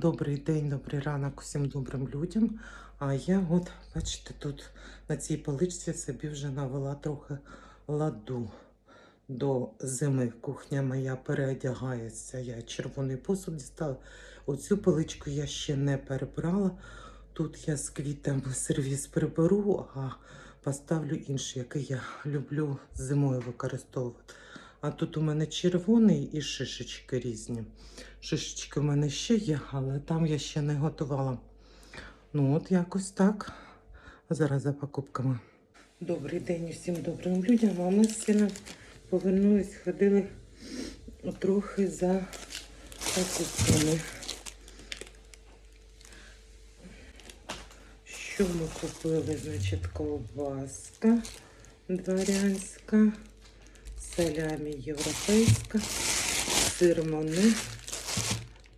Добрий день, добрий ранок усім добрим людям. А я, от, бачите, тут на цій поличці собі вже навела трохи ладу до зими. Кухня моя переодягається. Я червоний посуд дістала. Оцю поличку я ще не перебрала. Тут я з квітами сервіс приберу, а поставлю інший, який я люблю зимою використовувати. А тут у мене червоний і шишечки різні. Шишечки в мене ще є, але там я ще не готувала. Ну, от якось так. Зараз за покупками. Добрий день усім добрим людям. А ми з сином повернулись, ходили трохи за покупками. Що ми купили? Значить, ковбаска дворянська, салямі європейська, сир мони.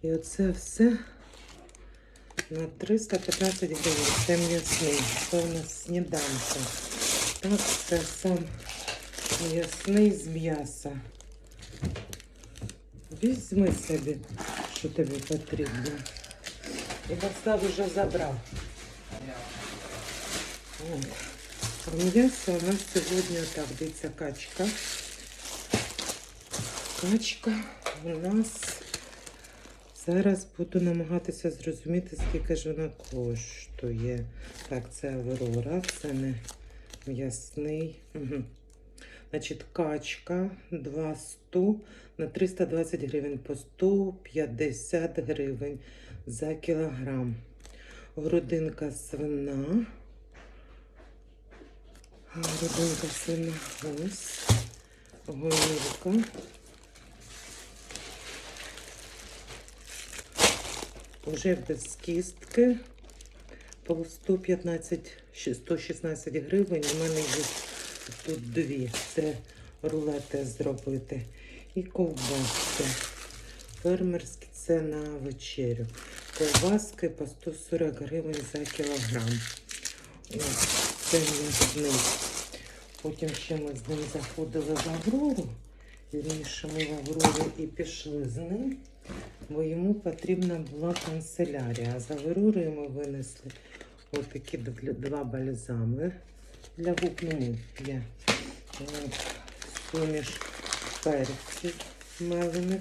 І оце все на 315 гривень. Це м'ясний. Це у нас сніданка. Так, це сам м'ясний з м'яса. Візьми собі, що тобі потрібно. І Гостав вже забрав. От. А м'ясо у нас сьогодні так, дивіться, качка. Качка у нас Зараз буду намагатися зрозуміти, скільки ж вона коштує. Так, це Аврора, це не м'ясний. Угу. Значить, качка 200 на 320 гривень по 150 гривень за кілограм. Грудинка свина. Грудинка свина ось. Голівка. Уже без кістки по 115, 116 гривень. У мене є тут дві. Це рулети зробити. І ковбаски. Фермерські це на вечерю. Ковбаски по 140 гривень за кілограм. Ось, це м'ясний. Потім ще ми з ним заходили в Аврору. Вірніше ми в Аврору і пішли з ним бо йому потрібна була канцелярія. За Авророю ми винесли отакі два бальзами для губ. Ну, є суміш перців мелених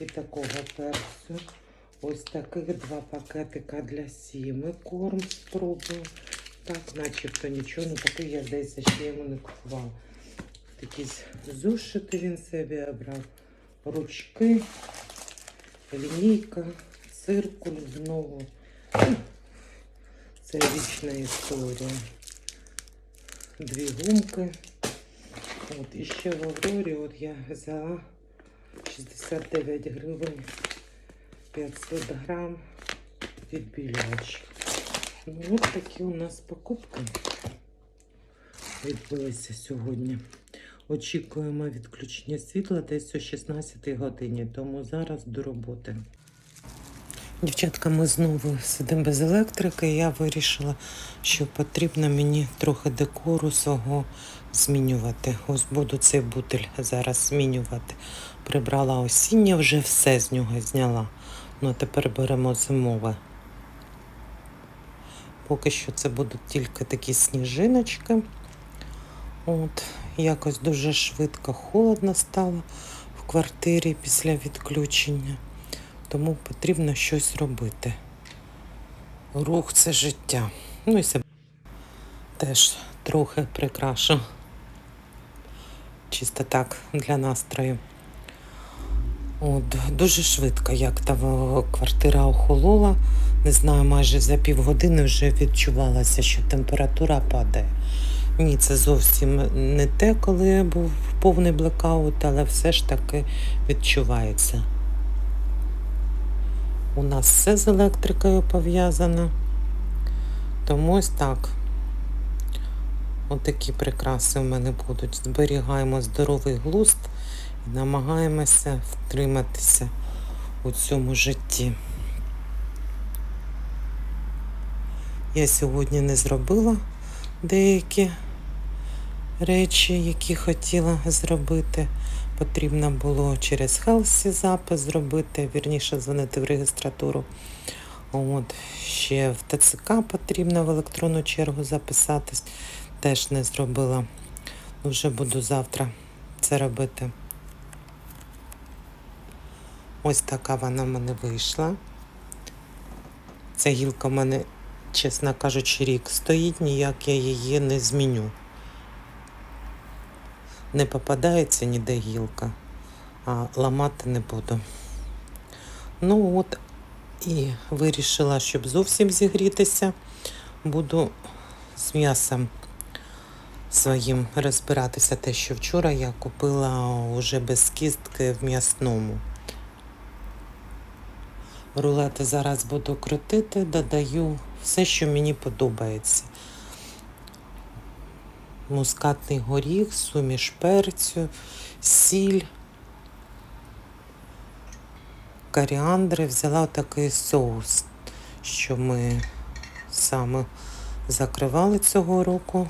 і такого перцю. Ось таких два пакетика для сіми. Корм спробую. Так, начебто нічого, ну такий я здається, ще йому не купувала. Такі зушити він собі обрав, ручки лінійка, циркуль знову. Це вічна історія. Дві гумки. От, і ще в Аврорі от я взяла 69 гривень 500 грам відбілювач. Ну, от такі у нас покупки відбулися сьогодні. Очікуємо відключення світла десь о 16 годині, тому зараз до роботи. Дівчатка, ми знову сидимо без електрики. Я вирішила, що потрібно мені трохи декору свого змінювати. Ось буду цей бутиль зараз змінювати. Прибрала осіння, вже все з нього зняла. Ну, а тепер беремо зимове. Поки що це будуть тільки такі сніжиночки. От, якось дуже швидко холодно стало в квартирі після відключення, тому потрібно щось робити. Рух це життя. Ну і себе теж трохи прикрашу. Чисто так для настрою. От, Дуже швидко, як та квартира охолола. Не знаю, майже за півгодини вже відчувалося, що температура падає. Ні, це зовсім не те, коли був повний блекаут, але все ж таки відчувається. У нас все з електрикою пов'язано. Тому ось так. Отакі прикраси в мене будуть. Зберігаємо здоровий глузд і намагаємося втриматися у цьому житті. Я сьогодні не зробила деякі речі, які хотіла зробити. Потрібно було через Хелсі запис зробити, вірніше дзвонити в регістратуру. От, ще в ТЦК потрібно в електронну чергу записатись. Теж не зробила. Ну, Вже буду завтра це робити. Ось така вона в мене вийшла. Ця гілка в мене, чесно кажучи, рік стоїть, ніяк я її не зміню. Не попадається ніде гілка, а ламати не буду. Ну от і вирішила, щоб зовсім зігрітися, буду з м'ясом своїм розбиратися. Те, що вчора я купила вже без кістки в м'ясному. Рулети зараз буду крутити, додаю все, що мені подобається. Мускатний горіх, суміш перцю, сіль, коріандри. Взяла такий соус, що ми саме закривали цього року.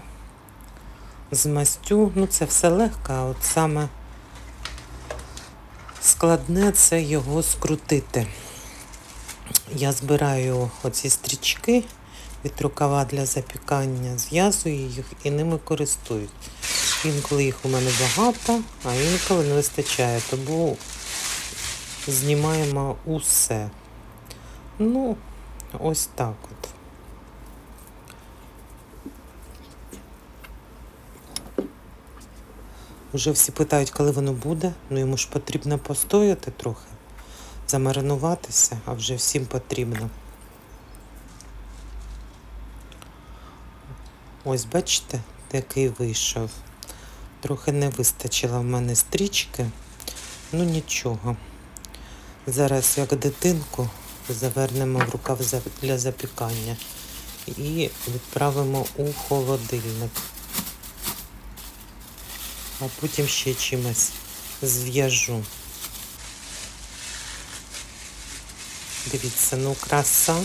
З мастю. Ну, це все легко, а от саме складне це його скрутити. Я збираю оці стрічки від рукава для запікання, зв'язую їх і ними користуюсь. Інколи їх у мене багато, а інколи не вистачає, тому знімаємо усе. Ну, ось так от. Уже всі питають, коли воно буде. Ну йому ж потрібно постояти трохи, замаринуватися, а вже всім потрібно. Ось бачите, який вийшов. Трохи не вистачило в мене стрічки, ну нічого. Зараз, як дитинку, завернемо в рукав для запікання і відправимо у холодильник. А потім ще чимось зв'яжу. Дивіться, ну краса.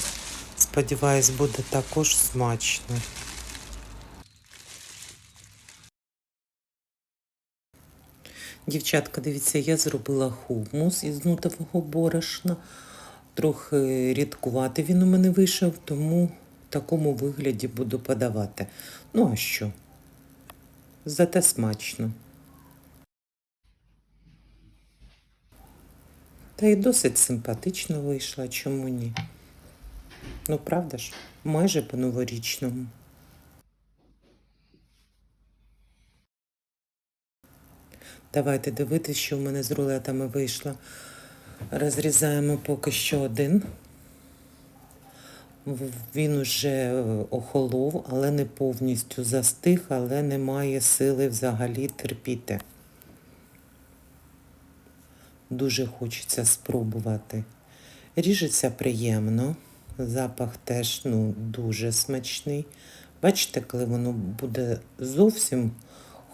Сподіваюсь, буде також смачно. Дівчатка, дивіться, я зробила хумус із нутового борошна. Трохи рідкувати він у мене вийшов, тому в такому вигляді буду подавати. Ну а що? Зате смачно. Та й досить симпатично вийшла, чому ні? Ну, правда ж, майже по-новорічному. Давайте дивитися, що в мене з рулетами вийшло. Розрізаємо поки що один. Він уже е, охолов, але не повністю застиг, але не має сили взагалі терпіти. Дуже хочеться спробувати. Ріжеться приємно. Запах теж ну, дуже смачний. Бачите, коли воно буде зовсім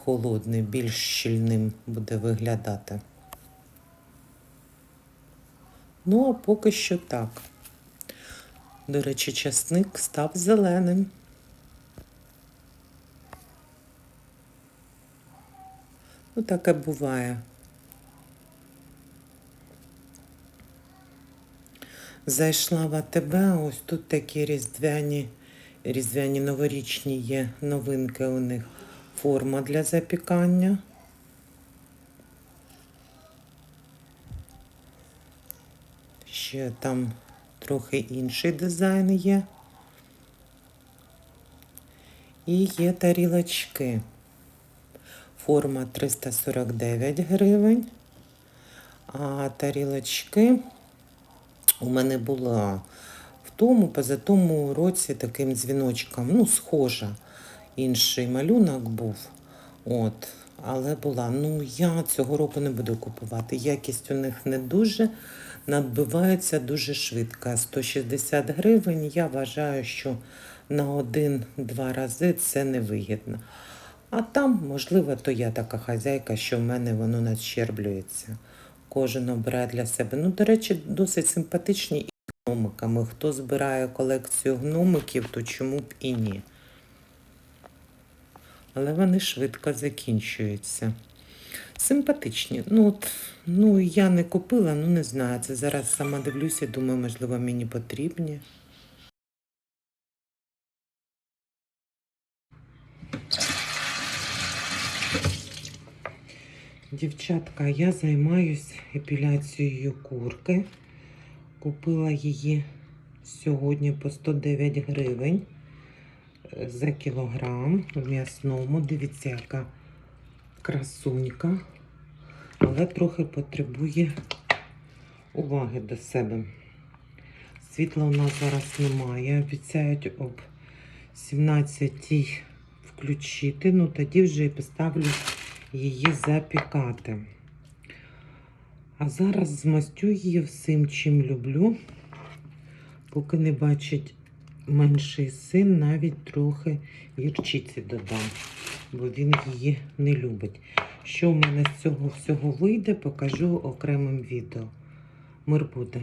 холодне, більш щільним буде виглядати. Ну, а поки що так. До речі, часник став зеленим. Ну, таке буває. Зайшла в АТБ, ось тут такі різдвяні, різдвяні новорічні є новинки у них. Форма для запікання. Ще там трохи інший дизайн є. І є тарілочки. Форма 349 гривень. А тарілочки у мене була в тому, позатому році таким дзвіночком, ну, схожа. Інший малюнок був. От, але була. Ну, я цього року не буду купувати. Якість у них не дуже, надбивається дуже швидко. 160 гривень. Я вважаю, що на один-два рази це невигідно. А там, можливо, то я така хазяйка, що в мене воно надщерблюється. Кожен обирає для себе. Ну, до речі, досить симпатичні і гномиками. Хто збирає колекцію гномиків, то чому б і ні. Але вони швидко закінчуються. Симпатичні. Ну, от, ну, я не купила, ну не знаю. Це зараз сама дивлюся, думаю, можливо, мені потрібні. Дівчатка, я займаюсь епіляцією курки. Купила її сьогодні по 109 гривень за кілограм в м'ясному. Дивіться, яка красунька, але трохи потребує уваги до себе. Світла у нас зараз немає. Обіцяють об 17 включити. Ну тоді вже і поставлю її запікати. А зараз змастю її всім, чим люблю. Поки не бачить менший син, навіть трохи гірчиці додам, бо він її не любить. Що в мене з цього всього вийде, покажу окремим відео. Мир буде.